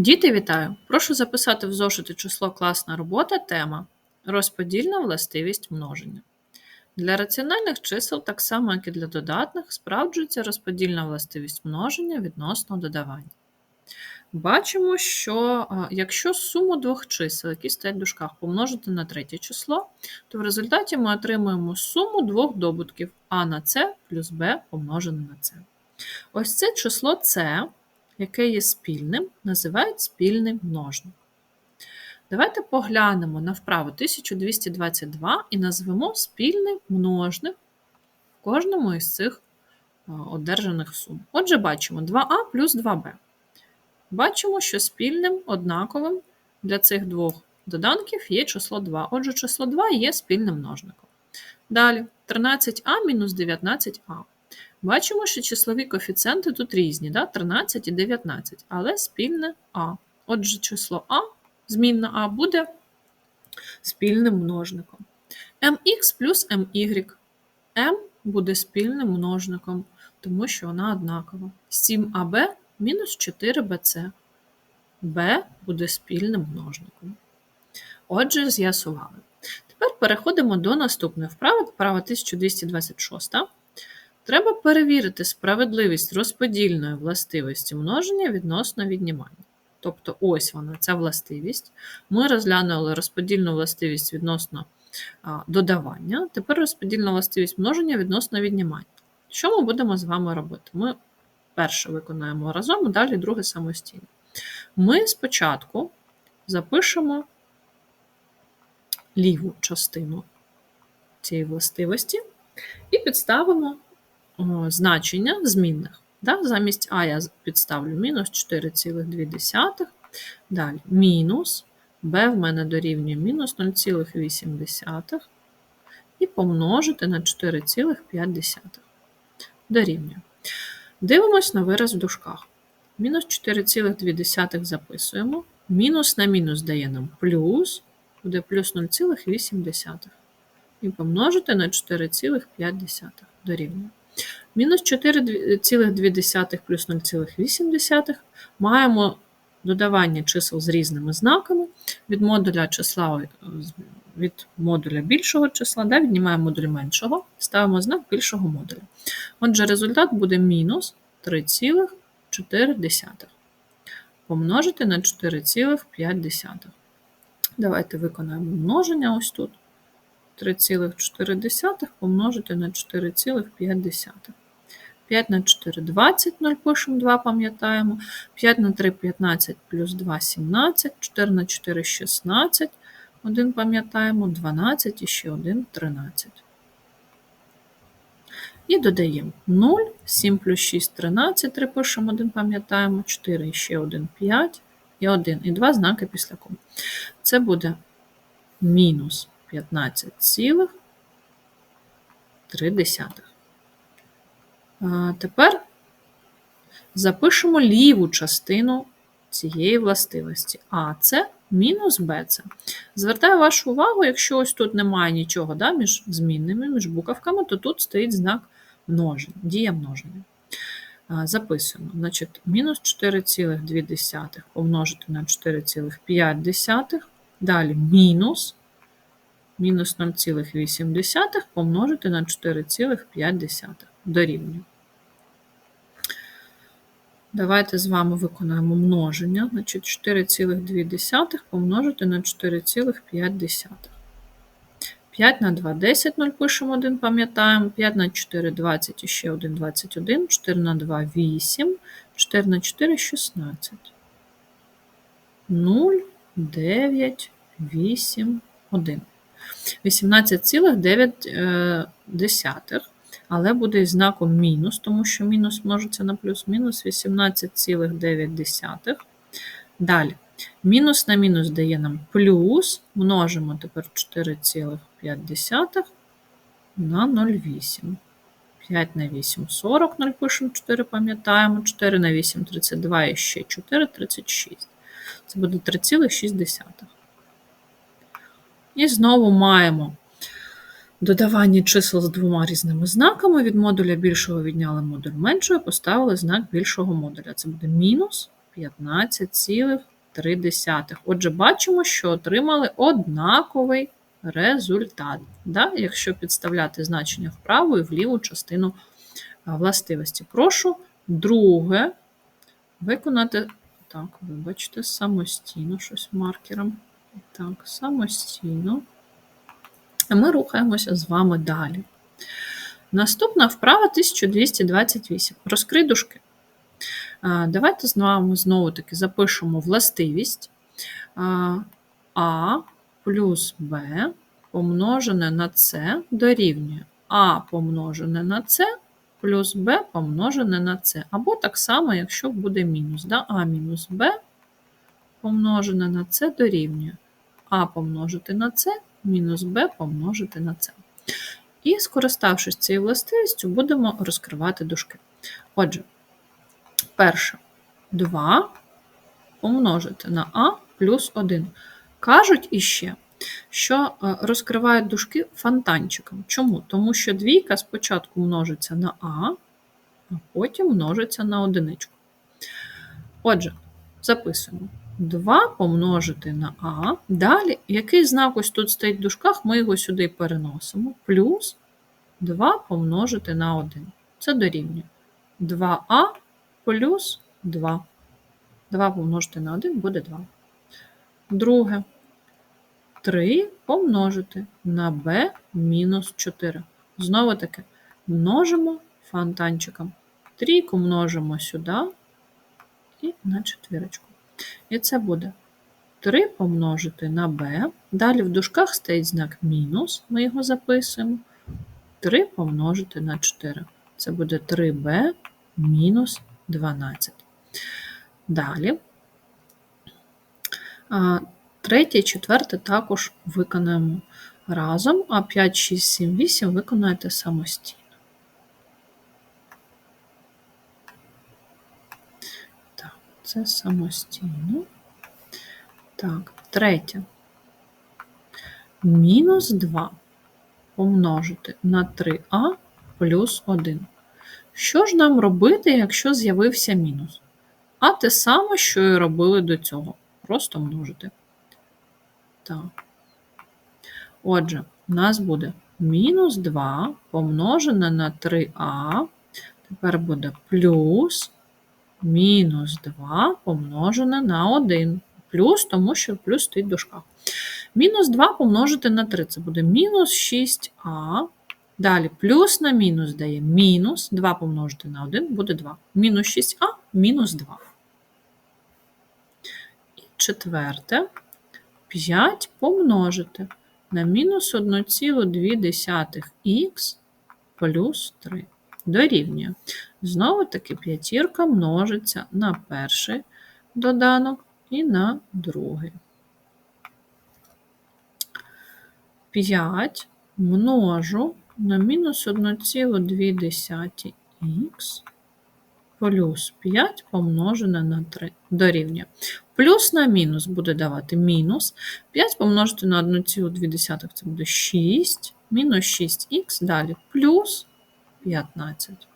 Діти, вітаю! Прошу записати в зошити число класна робота тема Розподільна властивість множення. Для раціональних чисел, так само як і для додатних, справджується розподільна властивість множення відносно додавання. Бачимо, що якщо суму двох чисел, які стоять в дужках, помножити на третє число, то в результаті ми отримуємо суму двох добутків а на С плюс Б помножене на С. Ось це число С яке є спільним, називають спільним множник. Давайте поглянемо на вправу 1222 і назвемо спільний множник в кожному із цих одержаних сум. Отже, бачимо 2а плюс 2b. Бачимо, що спільним однаковим для цих двох доданків є число 2. Отже, число 2 є спільним множником. Далі 13а мінус 19а. Бачимо, що числові коефіцієнти тут різні, да? 13 і 19, але спільне А. Отже, число А, змінна А буде спільним множником. mx плюс my. m буде спільним множником, тому що вона однакова. 7аб мінус 4bc. b буде спільним множником. Отже, з'ясували. Тепер переходимо до наступної вправи, вправа 1226. Треба перевірити справедливість розподільної властивості множення відносно віднімання. Тобто, ось вона, ця властивість. Ми розглянули розподільну властивість відносно додавання, тепер розподільна властивість множення відносно віднімання. Що ми будемо з вами робити? Ми перше виконаємо разом, далі друге самостійно. Ми спочатку запишемо ліву частину цієї властивості і підставимо значення змінних. Да? Замість А я підставлю мінус 4,2. Далі мінус b в мене дорівнює мінус 0,8 і помножити на 4,5 дорівнює. Дивимось на вираз в дужках. Мінус 4,2 записуємо. Мінус на мінус дає нам плюс, буде плюс 0,8. І помножити на 4,5 дорівнює. Мінус 4,2 плюс 0,8 маємо додавання чисел з різними знаками від модуля числа від модуля більшого числа, да, віднімаємо модуль меншого, ставимо знак більшого модуля. Отже, результат буде мінус 3,4 помножити на 4,5. Давайте виконаємо множення ось тут. 3,4 помножити на 4,5. 5 на 4 20, 0 пишемо 2, пам'ятаємо. 5 на 3 15 плюс 2 17, 4 на 4 16, 1 пам'ятаємо, 12 і ще 1 13. І додаємо 0, 7 плюс 6 13, 3 пишемо 1, пам'ятаємо, 4 і ще 1 5 і 1, і 2 знаки після кому. Це буде мінус 15,3. Тепер запишемо ліву частину цієї властивості. А це мінус Б. Звертаю вашу увагу, якщо ось тут немає нічого да, між змінними, між буковками, то тут стоїть знак множення, дія множення. Записуємо. Значить, мінус 4,2 помножити на 4,5. Далі мінус мінус 0,8 помножити на 4,5 дорівнює. Давайте з вами виконаємо множення. Значить, 4,2 помножити на 4,5. 5 на 2 10, 0 пишемо 1, пам'ятаємо. 5 на 4 20 і ще 1 21, 4 на 2 8, 4 на 4 16. 0, 9, 8, 1. 18,9, але буде із знаком мінус, тому що мінус множиться на плюс мінус 18,9. Далі. Мінус на мінус дає нам плюс, множимо тепер 4,5 на 0,8. 5 на 8 40, 0 пишемо 4, пам'ятаємо, 4 на 8 32 і ще 4 36. Це буде 3,6. І знову маємо додавання чисел з двома різними знаками. Від модуля більшого відняли модуль меншого, поставили знак більшого модуля. Це буде мінус 15,3. Отже, бачимо, що отримали однаковий результат, да? якщо підставляти значення в праву і в ліву частину властивості. Прошу друге виконати, так, вибачте, самостійно щось маркером. Так, самостійно. Ми рухаємося з вами далі. Наступна вправа 1228. Розкрий дужки. Давайте з вами знову-таки запишемо властивість А плюс Б помножене на С дорівнює А помножене на С плюс Б помножене на С. Або так само, якщо буде мінус. Да? А мінус Б помножене на С дорівнює А помножити на С мінус Б помножити на С. І, скориставшись цією властивістю, будемо розкривати дужки. Отже, перше 2 помножити на А плюс 1. Кажуть іще, що е, розкривають дужки фонтанчиком. Чому? Тому що двійка спочатку множиться на А, а потім множиться на одиничку. Отже, записуємо. 2 помножити на А. Далі, який знак ось тут стоїть в дужках, ми його сюди переносимо. Плюс 2 помножити на 1. Це дорівнює 2а плюс 2. 2 помножити на 1 буде 2. Друге. 3 помножити на b мінус 4. Знову таки множимо фонтанчиком. Трійку множимо сюди і на четвірочку. І це буде 3 помножити на b. Далі в дужках стоїть знак мінус, ми його записуємо. 3 помножити на 4. Це буде 3b мінус 12. Далі. Третє і четверте також виконаємо разом, а 5, 6, 7, 8 виконаєте самостійно. Так, це самостійно. Так, третє. Мінус 2 помножити на 3а плюс 1. Що ж нам робити, якщо з'явився мінус? А те саме, що і робили до цього. Просто множити. Так. Отже, у нас буде мінус 2 помножене на 3а. Тепер буде плюс мінус 2 помножене на 1. Плюс, тому що плюс стоїть в дужках. Мінус 2 помножити на 3. Це буде мінус 6а. Далі плюс на мінус дає мінус 2 помножити на 1 буде 2. Мінус 6а мінус 2. І четверте. 5 помножити на мінус 1,2х плюс 3. Дорівнює. Знову таки п'ятірка множиться на перший доданок і на другий. 5 множу на мінус 1,2х плюс 5 помножене на 3 дорівнює. Плюс на мінус буде давати мінус. 5 помножити на 1,2 це буде 6, мінус 6х, далі плюс 15.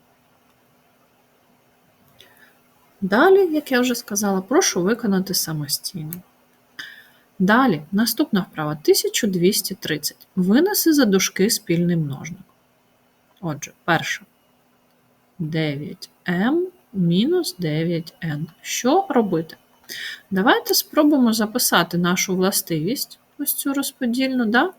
Далі, як я вже сказала, прошу виконати самостійно. Далі, наступна вправа 1230. Винеси за дужки спільний множник. Отже, перше. 9m мінус 9n. Що робити? Давайте спробуємо записати нашу властивість, ось цю розподільну, да?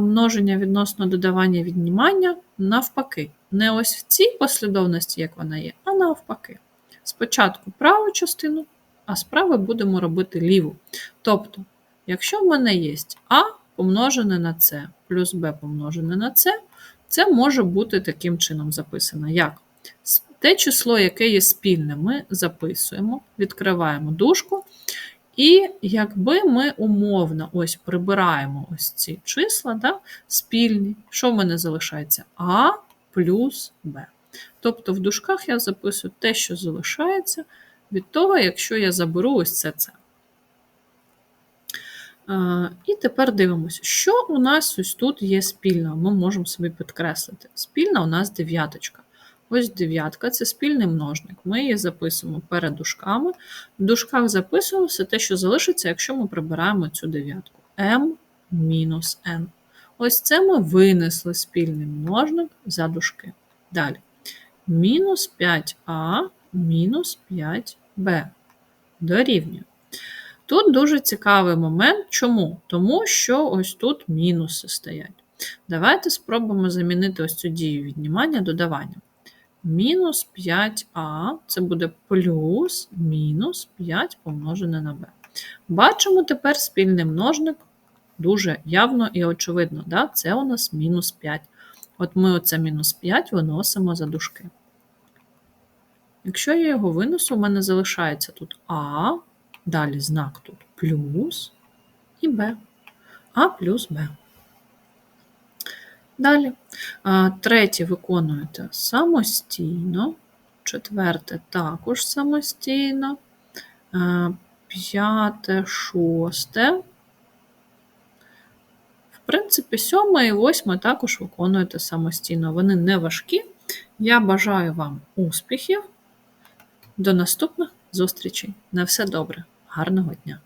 множення відносно додавання віднімання навпаки. Не ось в цій послідовності, як вона є, а навпаки. Спочатку праву частину, а справи будемо робити ліву. Тобто, якщо в мене є А помножене на С плюс Б помножене на С, це може бути таким чином записано, як те число, яке є спільне, ми записуємо, відкриваємо дужку. І якби ми умовно ось прибираємо ось ці числа да, спільні, що в мене залишається? А плюс Б. Тобто в дужках я записую те, що залишається, від того, якщо я заберу ось це це. І тепер дивимося, що у нас ось тут є спільного, ми можемо собі підкреслити. Спільна у нас дев'яточка. Ось дев'ятка це спільний множник. Ми її записуємо перед дужками. В дужках записуємо все те, що залишиться, якщо ми прибираємо цю дев'ятку. m мінус n. Ось це ми винесли спільний множник за дужки. Далі. Мінус 5а мінус 5b. Дорівнює. Тут дуже цікавий момент. Чому? Тому що ось тут мінуси стоять. Давайте спробуємо замінити ось цю дію віднімання додавання. Мінус 5а це буде плюс мінус 5 помножене на b. Бачимо тепер спільний множник дуже явно і очевидно. Да? Це у нас мінус 5. От ми оце мінус 5 виносимо за дужки. Якщо я його винесу, у мене залишається тут А, далі знак тут плюс і Б. А плюс Б. Далі. Третє виконуєте самостійно. Четверте також самостійно. П'яте, шосте. В принципі, сьоме і восьме також виконуєте самостійно. Вони не важкі. Я бажаю вам успіхів. До наступних зустрічей. На все добре. Гарного дня!